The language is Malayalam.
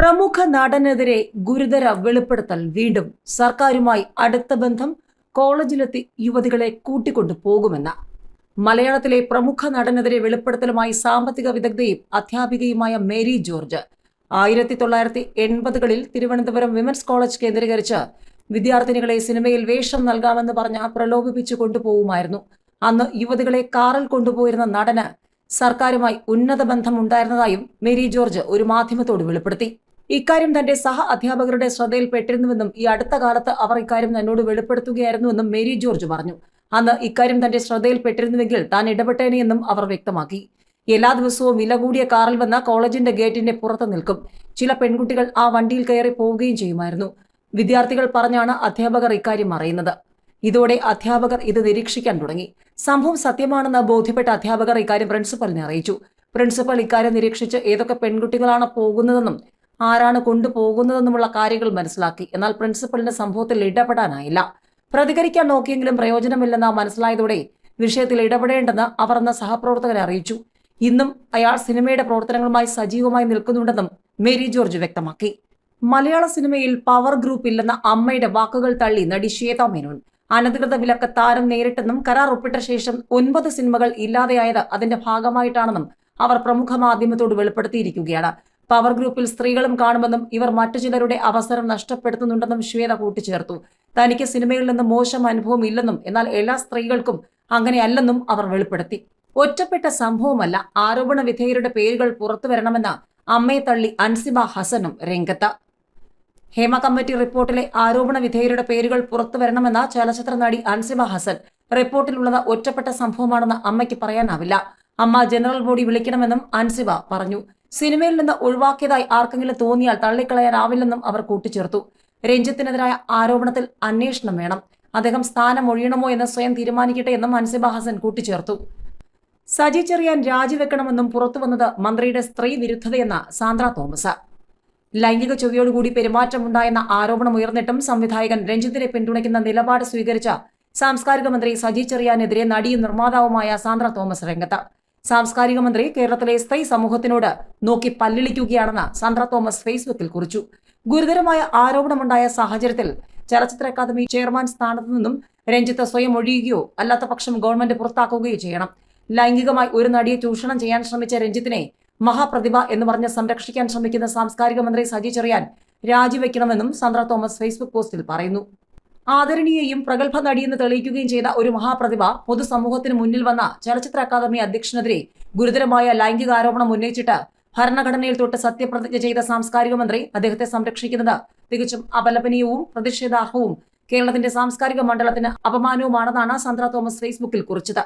പ്രമുഖ നടനെതിരെ ഗുരുതര വെളിപ്പെടുത്തൽ വീണ്ടും സർക്കാരുമായി അടുത്ത ബന്ധം കോളേജിലെത്തി യുവതികളെ കൂട്ടിക്കൊണ്ടു പോകുമെന്ന്. മലയാളത്തിലെ പ്രമുഖ നടനെതിരെ വെളിപ്പെടുത്തലുമായി സാമ്പത്തിക വിദഗ്ധയും അധ്യാപികയുമായ മേരി ജോർജ് ആയിരത്തി തൊള്ളായിരത്തി എൺപതുകളിൽ തിരുവനന്തപുരം വിമൻസ് കോളേജ് കേന്ദ്രീകരിച്ച് വിദ്യാർത്ഥിനികളെ സിനിമയിൽ വേഷം നൽകാമെന്ന് പറഞ്ഞ് പ്രലോഭിപ്പിച്ചു കൊണ്ടുപോകുമായിരുന്നു അന്ന് യുവതികളെ കാറിൽ കൊണ്ടുപോയിരുന്ന നടന് സർക്കാരുമായി ഉന്നത ബന്ധമുണ്ടായിരുന്നതായും മേരി ജോർജ് ഒരു മാധ്യമത്തോട് വെളിപ്പെടുത്തി. ഇക്കാര്യം തന്റെ സഹ അധ്യാപകരുടെ ശ്രദ്ധയിൽപ്പെട്ടിരുന്നുവെന്നും ഈ അടുത്ത കാലത്ത് അവർ ഇക്കാര്യം തന്നോട് വെളിപ്പെടുത്തുകയായിരുന്നുവെന്നും മേരി ജോർജ് പറഞ്ഞു. അന്ന് ഇക്കാര്യം തന്റെ ശ്രദ്ധയിൽപ്പെട്ടിരുന്നുവെങ്കിൽ താൻ ഇടപെട്ടേനെയെന്നും അവർ വ്യക്തമാക്കി. എല്ലാ ദിവസവും വില കൂടിയ കാറിൽ വന്ന കോളേജിന്റെ ഗേറ്റിന്റെ പുറത്ത് നിൽക്കും. ചില പെൺകുട്ടികൾ ആ വണ്ടിയിൽ കയറി പോവുകയും ചെയ്യുമായിരുന്നു. വിദ്യാർത്ഥികൾ പറഞ്ഞാണ് അധ്യാപകർ ഇക്കാര്യം അറിയുന്നത്. ഇതോടെ അധ്യാപകർ ഇത് നിരീക്ഷിക്കാൻ തുടങ്ങി. സംഭവം സത്യമാണെന്ന് ബോധ്യപ്പെട്ട അധ്യാപകർ ഇക്കാര്യം പ്രിൻസിപ്പലിനെ അറിയിച്ചു. പ്രിൻസിപ്പൽ ഇക്കാര്യം നിരീക്ഷിച്ച് ഏതൊക്കെ പെൺകുട്ടികളാണ് പോകുന്നതെന്നും ആരാണ് കൊണ്ടുപോകുന്നതെന്നുമുള്ള കാര്യങ്ങൾ മനസ്സിലാക്കി. എന്നാൽ പ്രിൻസിപ്പലിന് സംഭവത്തിൽ ഇടപെടാനായില്ല. പ്രതികരിക്കാൻ നോക്കിയെങ്കിലും പ്രയോജനമില്ലെന്ന് മനസ്സിലായതോടെ വിഷയത്തിൽ ഇടപെടേണ്ടെന്ന് അവർ എന്ന സഹപ്രവർത്തകരെ അറിയിച്ചു. ഇന്നും അയാൾ സിനിമയുടെ പ്രവർത്തനങ്ങളുമായി സജീവമായി നിൽക്കുന്നുണ്ടെന്നും മേരി ജോർജ് വ്യക്തമാക്കി. മലയാള സിനിമയിൽ പവർ ഗ്രൂപ്പ് ഇല്ലെന്ന അമ്മയുടെ വാക്കുകൾ തള്ളി നടി ശ്വേത മേനോൻ. അനധികൃത വിലക്ക് താരം നേരിട്ടെന്നും കരാർ ഒപ്പിട്ട ശേഷം ഒൻപത് സിനിമകൾ ഇല്ലാതെയായത് അതിന്റെ ഭാഗമായിട്ടാണെന്നും അവർ പ്രമുഖ മാധ്യമത്തോട് വെളിപ്പെടുത്തിയിരിക്കുകയാണ്. പവർ ഗ്രൂപ്പിൽ സ്ത്രീകളും കാണുമെന്നും ഇവർ മറ്റു ചിലരുടെ അവസരം നഷ്ടപ്പെടുത്തുന്നുണ്ടെന്നും ശ്വേത കൂട്ടിച്ചേർത്തു. തനിക്ക് സിനിമയിൽ നിന്ന് മോശം അനുഭവം ഇല്ലെന്നും എന്നാൽ എല്ലാ സ്ത്രീകൾക്കും അങ്ങനെയല്ലെന്നും അവർ വെളിപ്പെടുത്തി. ഒറ്റപ്പെട്ട സംഭവമല്ല ആരോപണ വിധേയരുടെ പേരുകൾ പുറത്തു വരണമെന്ന് അമ്മയെ തള്ളി അൻസിബ ഹസനും രംഗത്ത്. ഹേമ കമ്മിറ്റി റിപ്പോർട്ടിലെ ആരോപണ വിധേയരുടെ പേരുകൾ പുറത്തു വരണമെന്ന ചലച്ചിത്ര നടി അൻസിബ ഹസൻ റിപ്പോർട്ടിലുള്ളത് ഒറ്റപ്പെട്ട സംഭവമാണെന്ന് അമ്മയ്ക്ക് പറയാനാവില്ല. അമ്മ ജനറൽ ബോഡി വിളിക്കണമെന്നും അൻസിബ പറഞ്ഞു. സിനിമയിൽ നിന്ന് ഒഴിവാക്കിയതായി ആർക്കെങ്കിലും തോന്നിയാൽ തള്ളിക്കളയാനാവില്ലെന്നും അവർ കൂട്ടിച്ചേർത്തു. രഞ്ജിത്തിനെതിരായ ആരോപണത്തിൽ അന്വേഷണം വേണം. അദ്ദേഹം സ്ഥാനം ഒഴിയണമോ എന്ന് സ്വയം തീരുമാനിക്കട്ടെ എന്നും അൻസിബ ഹസൻ കൂട്ടിച്ചേർത്തു. സജി ചെറിയാൻ രാജിവെക്കണമെന്നും പുറത്തുവന്നത് മന്ത്രിയുടെ സ്ത്രീ വിരുദ്ധതയെന്ന സാന്ദ്ര തോമസ്. ലൈംഗിക ചൊവ്വയോടുകൂടി പെരുമാറ്റമുണ്ടായെന്ന ആരോപണം ഉയർന്നിട്ടും സംവിധായകൻ രഞ്ജിത്തിനെ പിന്തുണയ്ക്കുന്ന നിലപാട് സ്വീകരിച്ച സാംസ്കാരിക മന്ത്രി സജി ചെറിയാനെതിരെ നടിയും നിർമ്മാതാവുമായ സാന്ദ്ര തോമസ് രംഗത്ത്. സാംസ്കാരിക മന്ത്രി കേരളത്തിലെ സ്ത്രീ സമൂഹത്തിനോട് നോക്കി പല്ലിളിക്കുകയാണെന്ന് സാന്ദ്ര തോമസ് ഫേസ്ബുക്കിൽ കുറിച്ചു. ഗുരുതരമായ ആരോപണമുണ്ടായ സാഹചര്യത്തിൽ ചലച്ചിത്ര അക്കാദമി ചെയർമാൻ സ്ഥാനത്തു നിന്നും രഞ്ജിത്ത് സ്വയം ഒഴിയുകയോ അല്ലാത്ത പക്ഷം ഗവൺമെന്റ് പുറത്താക്കുകയോ ചെയ്യണം. ലൈംഗികമായി ഒരു നടിയെ ചൂഷണം ചെയ്യാൻ ശ്രമിച്ച രഞ്ജിത്തിനെ മഹാപ്രതിഭ എന്ന് പറഞ്ഞ് സംരക്ഷിക്കാൻ ശ്രമിക്കുന്ന സാംസ്കാരിക മന്ത്രി സജി ചെറിയാൻ രാജിവെക്കണമെന്നും സന്ദ്ര തോമസ് ഫേസ്ബുക്ക് പോസ്റ്റിൽ പറയുന്നു. ആദരണീയയും പ്രഗത്ഭ നടിയെന്ന് തെളിയിക്കുകയും ചെയ്ത ഒരു മഹാപ്രതിഭ പൊതുസമൂഹത്തിന് മുന്നിൽ വന്ന ചലച്ചിത്ര അക്കാദമി അധ്യക്ഷനെതിരെ ഗുരുതരമായ ലൈംഗിക ആരോപണം ഉന്നയിച്ചിട്ട് ഭരണഘടനയിൽ തൊട്ട് സത്യപ്രതിജ്ഞ ചെയ്ത സാംസ്കാരിക മന്ത്രി അദ്ദേഹത്തെ സംരക്ഷിക്കുന്നത് തികച്ചും അപലപനീയവും പ്രതിഷേധാർഹവും കേരളത്തിന്റെ സാംസ്കാരിക മണ്ഡലത്തിന് അപമാനവുമാണെന്നാണ് സന്ദ്ര തോമസ് ഫേസ്ബുക്കിൽ കുറിച്ചത്.